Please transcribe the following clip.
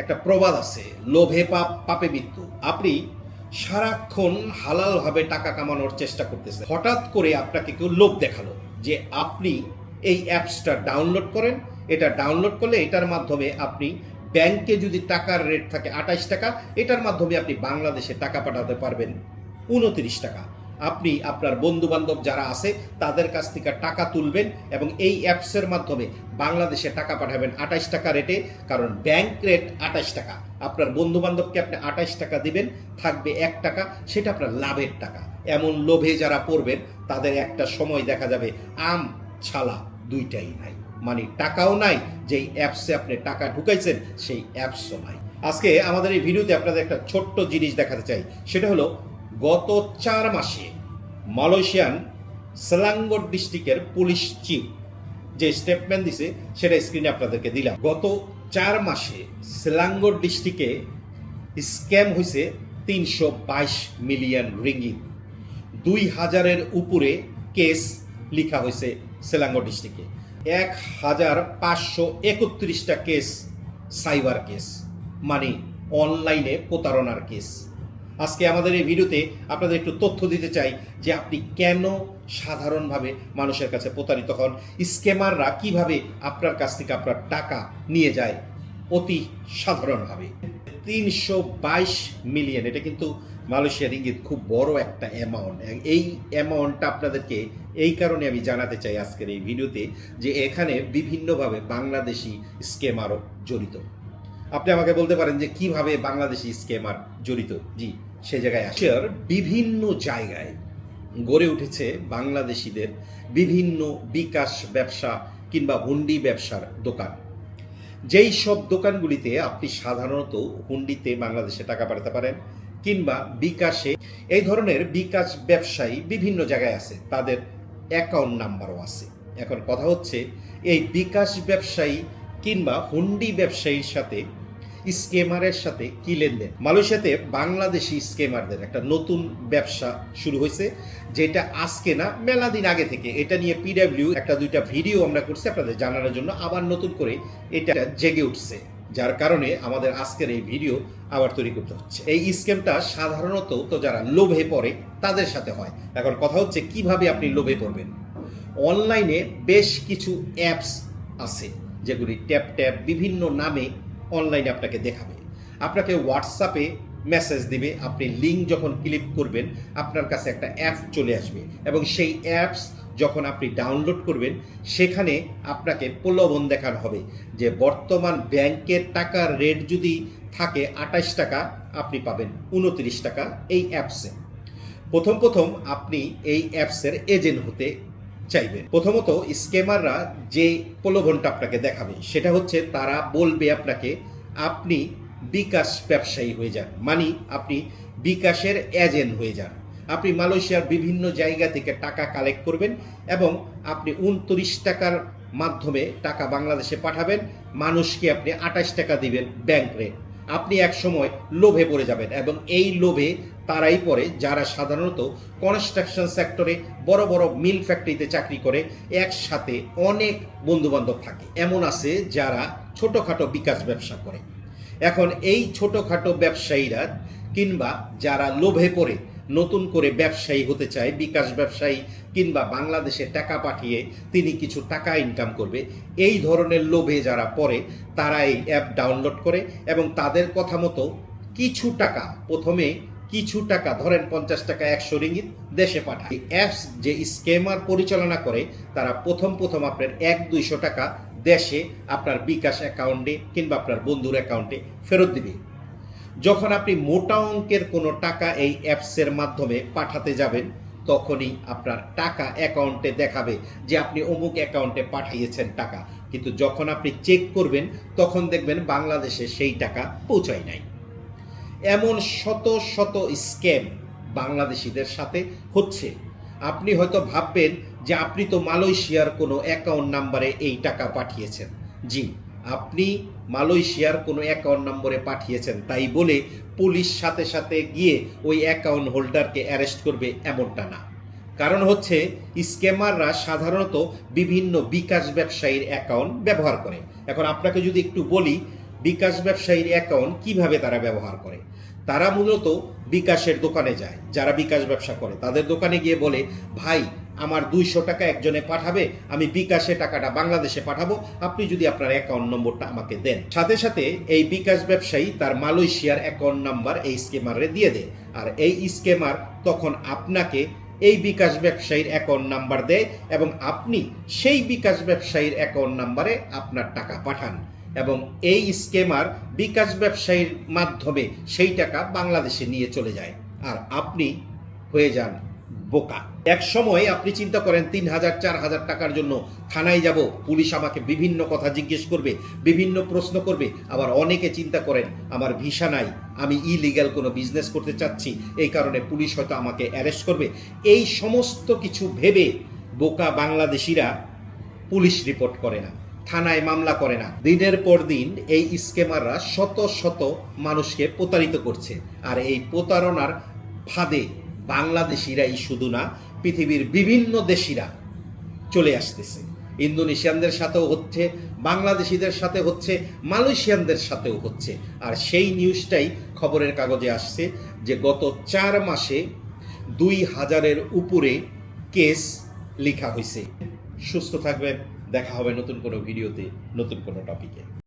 একটা প্রবাদ আছে, লোভে পাপ, পাপে মৃত্যু। আপনি সারাক্ষণ হালালভাবে টাকা কামানোর চেষ্টা করতেছেন। হঠাৎ করে আপনাকে কেউ লোভ দেখাল যে আপনি এই অ্যাপসটা ডাউনলোড করেন। এটা ডাউনলোড করলে এটার মাধ্যমে আপনি ব্যাংকে যদি টাকার রেট থাকে আঠাইশ টাকা, এটার মাধ্যমে আপনি বাংলাদেশে টাকা পাঠাতে পারবেন উনত্রিশ টাকা। আপনি আপনার বন্ধু বান্ধব যারা আছে, তাদের কাছ থেকে টাকা তুলবেন এবং এই অ্যাপসের মাধ্যমে বাংলাদেশে টাকা পাঠাবেন আঠাইশ টাকা রেটে কারণ ব্যাংক রেট আঠাইশ টাকা। আপনার বন্ধু বান্ধবকে আপনি আঠাইশ টাকা দিবেন, থাকবে এক টাকা, সেটা আপনার লাভের টাকা। এমন লোভে যারা পড়বেন, তাদের একটা সময় দেখা যাবে, আম ছালা দুইটাই নাই। মানে টাকাও নাই, যেই অ্যাপসে আপনি টাকা ঢুকাইছেন, সেই অ্যাপসও নাই। আজকে আমাদের এই ভিডিওতে আপনাদের একটা ছোট্ট জিনিস দেখাতে চাই, সেটা হলো গত চার মাসে মালয়েশিয়ান সেলাঙ্গর ডিস্ট্রিক্টের পুলিশ চিফ যে স্টেটমেন্ট দিছে, সেটা স্ক্রিনে আপনাদেরকে দিলাম। গত চার মাসে সেলাঙ্গর ডিস্ট্রিক্টে স্ক্যাম হয়েছে তিনশো বাইশ মিলিয়ন রিঙ্গি দুই হাজারের উপরে কেস লিখা হয়েছে সেলাঙ্গর ডিস্ট্রিক্টে। এক হাজার পাঁচশো একত্রিশটা কেস, সাইবার কেস মানে অনলাইনে প্রতারণার কেস। আজকে আমাদের এই ভিডিওতে আপনাদের একটু তথ্য দিতে চাই যে আপনি কেন সাধারণভাবে মানুষের কাছে প্রতারিত হন স্কেমাররা কীভাবে আপনার কাছ থেকে আপনার টাকা নিয়ে যায়, অতি সাধারণভাবে। তিনশো বাইশ মিলিয়ন, এটা কিন্তু মালয়েশিয়ার ইঙ্গিত খুব বড় একটা অ্যামাউন্ট এই অ্যামাউন্টটা আপনাদেরকে এই কারণে আমি জানাতে চাই আজকের এই ভিডিওতে যে এখানে বিভিন্নভাবে বাংলাদেশি স্কেমারও জড়িত। আপনি আমাকে বলতে পারেন যে কীভাবে বাংলাদেশি স্কেমার জড়িত? জি। সে জায়গায় আসিয়ার বিভিন্ন জায়গায় গড়ে উঠেছে বাংলাদেশিদের বিভিন্ন বিকাশ ব্যবসা কিংবা হুন্ডি ব্যবসার দোকান। যেই সব দোকানগুলিতে আপনি সাধারণত হুন্ডিতে বাংলাদেশে টাকা পাঠাতে পারেন কিংবা বিকাশে, এই ধরনের বিকাশ ব্যবসায়ী বিভিন্ন জায়গায় আছে। তাদের অ্যাকাউন্ট নাম্বারও আছে। এখন কথা হচ্ছে, এই বিকাশ ব্যবসায়ী কিংবা হুন্ডি ব্যবসায়ীর সাথে স্কেমারের সাথে কি লেনদেন? মালয়েশিয়াতে বাংলাদেশি স্কেমারদের একটা নতুন ব্যবসা শুরু হয়েছে, যেটা আজকে না, মেলা দিন আগে থেকে। এটা নিয়ে পিডাব্লিউ একটা দুইটা ভিডিও আমরা করছি আপনাদের জানানোর জন্য, আবার নতুন করে এটা জেগে উঠছে, যার কারণে আমাদের আজকের এই ভিডিও আবার তৈরি করতে হচ্ছে। এই স্কেমটা সাধারণত তো যারা লোভে পড়ে, তাদের সাথে হয়। এখন কথা হচ্ছে, কীভাবে আপনি লোভে পড়বেন? অনলাইনে বেশ কিছু অ্যাপস আছে, যেগুলি ট্যাপ ট্যাপ, বিভিন্ন নামে অনলাইনে আপনাকে দেখাবে। আপনাকে হোয়াটসঅ্যাপে মেসেজ দিবে, আপনি লিঙ্ক যখন ক্লিক করবেন, আপনার কাছে একটা অ্যাপ চলে আসবে এবং সেই অ্যাপস যখন আপনি ডাউনলোড করবেন, সেখানে আপনাকে প্রলোভন দেখানো হবে যে বর্তমান ব্যাংকের টাকার রেট যদি থাকে আঠাশ টাকা, আপনি পাবেন উনত্রিশ টাকা এই অ্যাপসে প্রথম প্রথম আপনি এই অ্যাপসের এজেন্ট হতে চাইবেন প্রথমত স্কেমাররা যে প্রলোভনটা আপনাকে দেখাবে, সেটা হচ্ছে তারা বলবে আপনাকে, আপনি বিকাশ ব্যবসায়ী হয়ে যান। মানে আপনি বিকাশের এজেন্ট হয়ে যান। আপনি মালয়েশিয়ার বিভিন্ন জায়গা থেকে টাকা কালেক্ট করবেন এবং আপনি উনত্রিশ টাকার মাধ্যমে টাকা বাংলাদেশে পাঠাবেন। মানুষকে আপনি আঠাশ টাকা দিবেন ব্যাংক রেট। আপনি এক সময় লোভে পড়ে যাবেন এবং এই লোভে তারাই পড়ে যারা সাধারণত কনস্ট্রাকশন সেক্টরে বড় বড় মিল ফ্যাক্টরিতে চাকরি করে, একসাথে অনেক বন্ধুবান্ধব থাকে। এমন আছে যারা ছোটোখাটো বিকাশ ব্যবসা করে। এখন এই ছোটোখাটো ব্যবসায়ীরা কিংবা যারা লোভে পড়ে নতুন করে ব্যবসায়ী হতে চায়, বিকাশ ব্যবসায়ী কিংবা বাংলাদেশে টাকা পাঠিয়ে তিনি কিছু টাকা ইনকাম করবে, এই ধরনের লোভে যারা পড়ে, তারা এই অ্যাপ ডাউনলোড করে এবং তাদের কথা মতো কিছু টাকা, প্রথমে কিছু টাকা, ধরেন পঞ্চাশ টাকা একশো রিঙ্গিত দেশে পাঠায়। অ্যাপস যে স্কেমার পরিচালনা করে, তারা প্রথম প্রথম আপনার এক দুইশো টাকা দেশে আপনার বিকাশ অ্যাকাউন্টে কিংবা আপনার বন্ধুর অ্যাকাউন্টে ফেরত দিবে। যখন আপনি মোটা অঙ্কের কোনো টাকা এই অ্যাপসের মাধ্যমে পাঠাতে যাবেন, তখনই আপনার টাকা অ্যাকাউন্টে দেখাবে যে আপনি অমুক অ্যাকাউন্টে পাঠিয়েছেন টাকা। কিন্তু যখন আপনি চেক করবেন, তখন দেখবেন বাংলাদেশে সেই টাকা পৌঁছায় নাই। এমন শত শত স্ক্যাম বাংলাদেশিদের সাথে হচ্ছে। আপনি হয়তো ভাববেন যে আপনি তো মালয়েশিয়ার কোনো অ্যাকাউন্ট নাম্বারে এই টাকা পাঠিয়েছেন। জি আপনি মালয়েশিয়ার কোনো অ্যাকাউন্ট নম্বরে পাঠিয়েছেন তাই বলে পুলিশ সাথে সাথে গিয়ে ওই অ্যাকাউন্ট হোল্ডারকে অ্যারেস্ট করবে এমনটা না। কারণ হচ্ছে স্ক্যামাররা সাধারণত বিভিন্ন বিকাশ ব্যবসায়ীর অ্যাকাউন্ট ব্যবহার করে। এখন আপনাকে যদি একটু বলি, বিকাশ ব্যবসায়ীর অ্যাকাউন্ট কীভাবে তারা ব্যবহার করে? তারা মূলত বিকাশের দোকানে যায়, যারা বিকাশ ব্যবসা করে। তাদের দোকানে গিয়ে বলে, ভাই আমার দুইশো টাকা একজনে পাঠাবে, আমি বিকাশে টাকাটা বাংলাদেশে পাঠাবো। আপনি যদি আপনার অ্যাকাউন্ট নম্বরটা আমাকে দেন। সাথে সাথে এই বিকাশ ব্যবসায়ী তার মালয়েশিয়ার অ্যাকাউন্ট নাম্বার এই স্কেমারে দিয়ে দেয়। আর এই স্কেমার তখন আপনাকে এই বিকাশ ব্যবসায়ীর অ্যাকাউন্ট নাম্বার দেয় এবং আপনি সেই বিকাশ ব্যবসায়ীর অ্যাকাউন্ট নাম্বারে আপনার টাকা পাঠান। এবং এই স্কেমার বিকাশ ব্যবসায়ীর মাধ্যমে সেই টাকা বাংলাদেশে নিয়ে চলে যায়। আর আপনি হয়ে যান বোকা। এক সময় আপনি চিন্তা করেন, তিন হাজার, চার হাজার টাকার জন্য থানায় যাব, পুলিশ আমাকে বিভিন্ন কথা জিজ্ঞেস করবে, বিভিন্ন প্রশ্ন করবে, আবার অনেকে চিন্তা করেন, আমার ভিসা নাই, আমি ইলিগ্যাল কোনো বিজনেস করতে চাচ্ছি, এই কারণে পুলিশ হয়তো আমাকে অ্যারেস্ট করবে। এই সমস্ত কিছু ভেবে বোকা বাংলাদেশিরা পুলিশ রিপোর্ট করে না, থানায় মামলা করে না। দিনের পর দিন এই স্কেমাররা শত শত মানুষকে প্রতারিত করছে, আর এই প্রতারণার ফাঁদে বাংলাদেশিরাই শুধু না, পৃথিবীর বিভিন্ন দেশিরা চলে আসতেছে। ইন্দোনেশিয়ানদের সাথেও হচ্ছে, বাংলাদেশিদের সাথে হচ্ছে, মালয়েশিয়ানদের সাথেও হচ্ছে। আর সেই নিউজটাই খবরের কাগজে আসছে যে গত চার মাসে দুই হাজারের উপরে কেস লেখা হয়েছে। সুস্থ থাকবেন, দেখা হবে নতুন কোনো ভিডিওতে, নতুন কোনো টপিকে।